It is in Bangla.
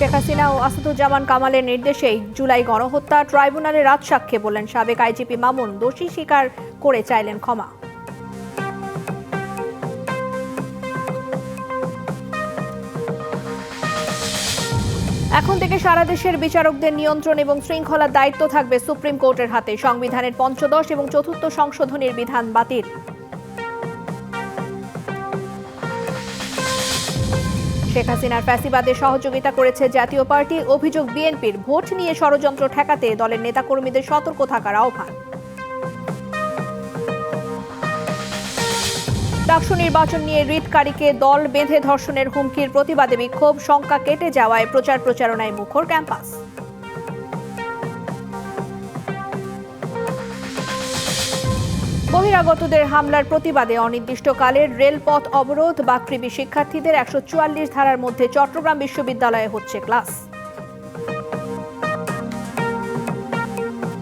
শেখ হাসিনা ও আসাদুজ্জামান কামালের নির্দেশেই জুলাই গণহত্যা ট্রাইব্যুনালে রাজসাক্ষ্যে বললেন সাবেক আইজিপি মামুন, দোষী স্বীকার করে চাইলেন ক্ষমা। এখন থেকে সারা দেশের বিচারকদের নিয়ন্ত্রণ এবং শৃঙ্খলার দায়িত্ব থাকবে সুপ্রিম কোর্টের হাতে। সংবিধানের পঞ্চদশ এবং চতুর্থ সংশোধনীর বিধান বাতিল। শেখ হাসিনার ফ্যাসিবাদে সহযোগিতা করেছে জাতীয় পার্টি, অভিযোগ বিএনপির ভোট নিয়ে ষড়যন্ত্র ঠেকাতে দলের নেতাকর্মীদের সতর্ক থাকার আহ্বান। ডাকসু নির্বাচন নিয়ে রিটকারীকে দল বেঁধে ধর্ষণের হুমকির প্রতিবাদে বিক্ষোভ, শঙ্কা কেটে যাওয়ায় প্রচার প্রচারণায় মুখর ক্যাম্পাস। বহিরাগতদের হামলার প্রতিবাদে অনির্দিষ্টকালের রেলপথ অবরোধ। বাকৃবি শিক্ষার্থীদের একশো চুয়াল্লিশ ধারার মধ্যে চট্টগ্রাম বিশ্ববিদ্যালয়ে হচ্ছে ক্লাস।